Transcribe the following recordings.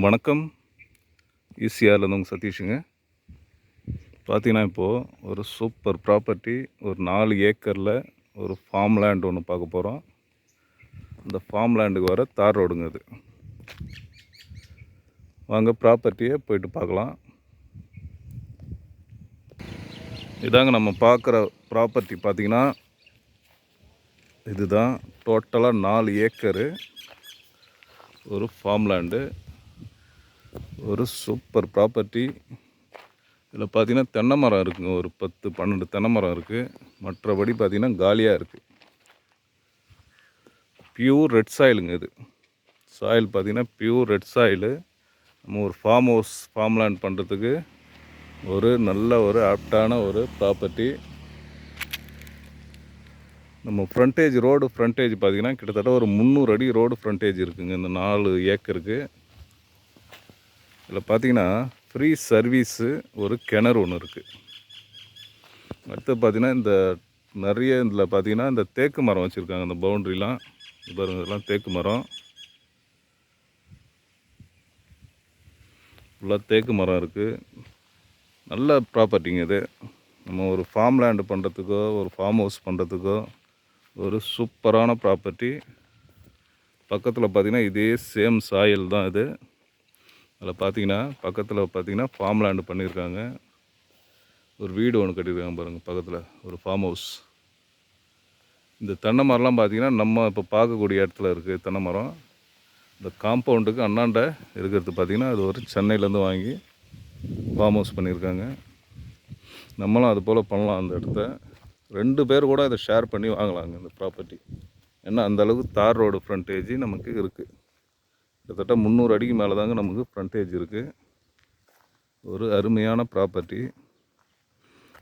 வணக்கம். ஈசிஆர்லேருந்து உங்கள் சதீஷுங்க. பார்த்தீங்கன்னா இப்போது ஒரு சூப்பர் ப்ராப்பர்ட்டி ஒரு நாலு ஏக்கரில் ஒரு ஃபார்ம் லேண்ட் ஒன்று பார்க்க போகிறோம் அந்த ஃபார்ம் லேண்டுக்கு வர தார் ரோடுங்க அது வாங்க ப்ராப்பர்ட்டியை போயிட்டு பார்க்கலாம். இதாங்க நம்ம பார்க்குற ப்ராப்பர்ட்டி. பார்த்தீங்கன்னா இதுதான். டோட்டலாக நாலு ஏக்கரு ஒரு ஃபார்ம் லேண்டு. ஒரு சூப்பர் ப்ராப்பர்ட்டி. இதில் பார்த்தீங்கன்னா தென்னை மரம் இருக்குங்க ஒரு பத்து பன்னெண்டு தென்னை மரம் இருக்குது மற்றபடி பார்த்தீங்கன்னா காலியாக இருக்குது பியூர் ரெட் சாயிலுங்க இது. சாயில் பார்த்தீங்கன்னா பியூர் ரெட் சாயிலு நம்ம ஒரு ஃபார்ம் ஹவுஸ் ஃபார்ம் லேண்ட் பண்ணுறதுக்கு ஒரு நல்ல ஒரு ஆப்டான ஒரு ப்ராப்பர்ட்டி. நம்ம ஃப்ரண்டேஜ் ரோடு ஃப்ரண்டேஜ் பார்த்தீங்கன்னா கிட்டத்தட்ட ஒரு முந்நூறு அடி ரோடு ஃப்ரண்டேஜ் இருக்குங்க. இந்த நாலு ஏக்கருக்கு இதில் பார்த்தீங்கன்னா ஃப்ரீ சர்வீஸு ஒரு கிணறு ஒன்று இருக்குது அடுத்து பார்த்தீங்கன்னா இந்த நிறைய இதில் பார்த்தீங்கன்னா இந்த தேக்கு மரம் வச்சுருக்காங்க இந்த பவுண்ட்ரிலாம். இதெல்லாம் தேக்கு மரம். ஃபுல்லாக தேக்கு மரம் இருக்குது நல்ல ப்ராப்பர்ட்டிங்க இது. நம்ம ஒரு ஃபார்ம் லேண்டு பண்ணுறதுக்கோ ஒரு ஃபார்ம் ஹவுஸ் பண்ணுறதுக்கோ ஒரு சூப்பரான ப்ராப்பர்ட்டி பக்கத்தில் பார்த்தீங்கன்னா இதே சேம் சாயல் தான் இது. அதில் பார்த்தீங்கன்னா பக்கத்தில் பார்த்தீங்கன்னா ஃபார்ம் லேண்டு பண்ணியிருக்காங்க. ஒரு வீடு ஒன்று கட்டியிருக்காங்க பாருங்கள் பக்கத்தில். ஒரு ஃபார்ம் ஹவுஸ் இந்த தென்னை மரம்லாம் பார்த்தீங்கன்னா நம்ம இப்போ பார்க்கக்கூடிய இடத்துல இருக்குது தென்னை மரம். இந்த காம்பவுண்டுக்கு அண்ணாண்ட இருக்கிறது பார்த்தீங்கன்னா அது ஒரு சென்னையிலேருந்து வாங்கி ஃபார்ம் ஹவுஸ் பண்ணியிருக்காங்க. நம்மளும் அது போல் பண்ணலாம் அந்த இடத்த. ரெண்டு பேர் கூட இதை ஷேர் பண்ணி வாங்கலாங்க இந்த ப்ராப்பர்ட்டி ஏன்னா அந்த அளவுக்கு தார் ரோடு ஃப்ரண்டேஜ் நமக்கு இருக்குது கிட்டத்தட்ட முந்நூறு அடிக்கு மேலே தாங்க நமக்கு ஃப்ரண்டேஜ் இருக்குது ஒரு அருமையான ப்ராப்பர்ட்டி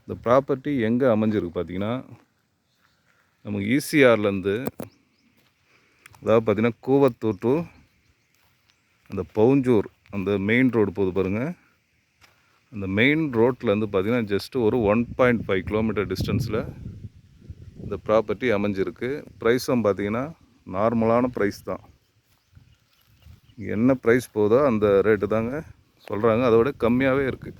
இந்த ப்ராப்பர்ட்டி எங்கே அமைஞ்சிருக்கு பார்த்தீங்கன்னா நமக்கு ஈசிஆர்லேருந்து அதாவது பார்த்திங்கன்னா கூவத்தூர் டு அந்த பவுஞ்சூர் அந்த மெயின் ரோடு போகுது பாருங்கள் அந்த மெயின் ரோட்லேருந்து பார்த்திங்கன்னா ஜஸ்ட்டு ஒரு ஒன் பாயிண்ட் ஃபைவ் கிலோமீட்டர் டிஸ்டன்ஸில் இந்த ப்ராப்பர்ட்டி அமைஞ்சிருக்கு. ப்ரைஸும் பார்த்தீங்கன்னா நார்மலான ப்ரைஸ் தான். என்ன ப்ரைஸ் போதோ அந்த ரேட்டு தாங்க சொல்கிறாங்க அதை விட கம்மியாகவே இருக்குது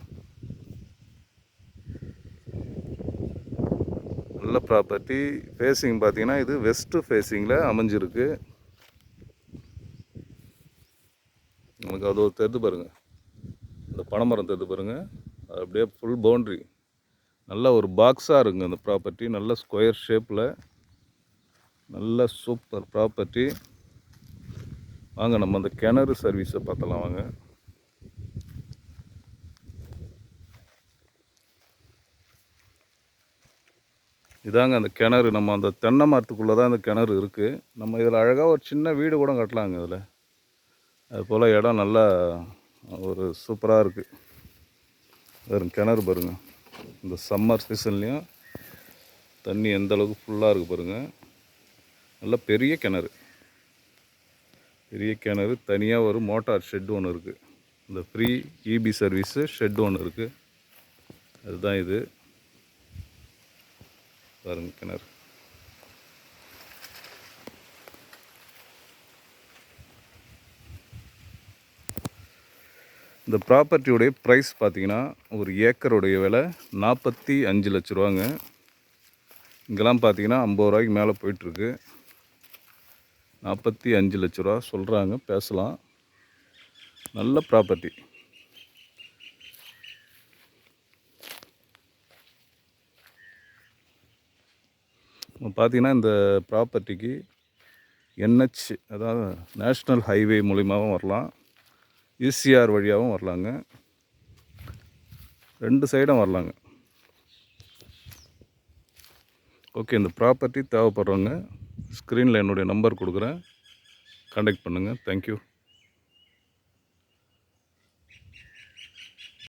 நல்ல ப்ராப்பர்ட்டி ஃபேஸிங் பார்த்தீங்கன்னா இது வெஸ்ட்டு ஃபேஸிங்கில் அமைஞ்சிருக்கு. உங்களுக்கு அது ஒரு தெரிந்து பாருங்கள் இந்த பனைமரம் தெரிந்து பாருங்கள் அது அப்படியே ஃபுல் பவுண்ட்ரி நல்ல ஒரு பாக்ஸாக இருக்குங்க அந்த ப்ராப்பர்ட்டி நல்ல ஸ்கொயர் ஷேப்பில் நல்ல சூப்பர் ப்ராப்பர்ட்டி வாங்க நம்ம அந்த கிணறு சர்வீஸை பார்த்தலாம் வாங்க. இதாங்க அந்த கிணறு. நம்ம அந்த தென்னை மரத்துக்குள்ளே தான் அந்த கிணறு இருக்குது நம்ம இதில் அழகாக ஒரு சின்ன வீடு கூட கட்டலாங்க இதில். அது போல் இடம் நல்லா ஒரு சூப்பராக இருக்குது வெறும் கிணறு பாருங்கள் இந்த சம்மர் சீசன்லேயும் தண்ணி எந்த அளவுக்கு ஃபுல்லாக இருக்குது பாருங்கள் நல்ல பெரிய கிணறு. பெரிய கிணறு தனியாக ஒரு மோட்டார் ஷெட் ஒன்று இருக்குது இந்த ஃப்ரீ இபி சர்வீஸு ஷெட் ஒன்று இருக்குது அதுதான் இது. பாருங்க கிணறு. இந்த ப்ராப்பர்ட்டியுடைய ப்ரைஸ் பார்த்தீங்கன்னா ஒரு ஏக்கருடைய விலை நாற்பத்தி அஞ்சு லட்ச ரூபாங்க. இங்கெல்லாம் பார்த்தீங்கன்னா ஐம்பது ரூபாய்க்கு மேலே போயிட்டுருக்கு நாற்பத்தி அஞ்சு லட்ச ரூபா சொல்கிறாங்க பேசலாம். நல்ல ப்ராப்பர்ட்டி பார்த்தீங்கன்னா இந்த ப்ராப்பர்ட்டிக்கு என்ஹெச் அதாவது நேஷ்னல் ஹைவே மூலிமாவும் வரலாம். இசிஆர் வழியாகவும் வரலாங்க. ரெண்டு சைடும் வரலாங்க. ஓகே இந்த ப்ராப்பர்ட்டி தேவைப்படுறவங்க ஸ்க்ரீனில் என்னுடைய நம்பர் கொடுக்குறேன். கான்டாக்ட் பண்ணுங்கள் தேங்க்யூ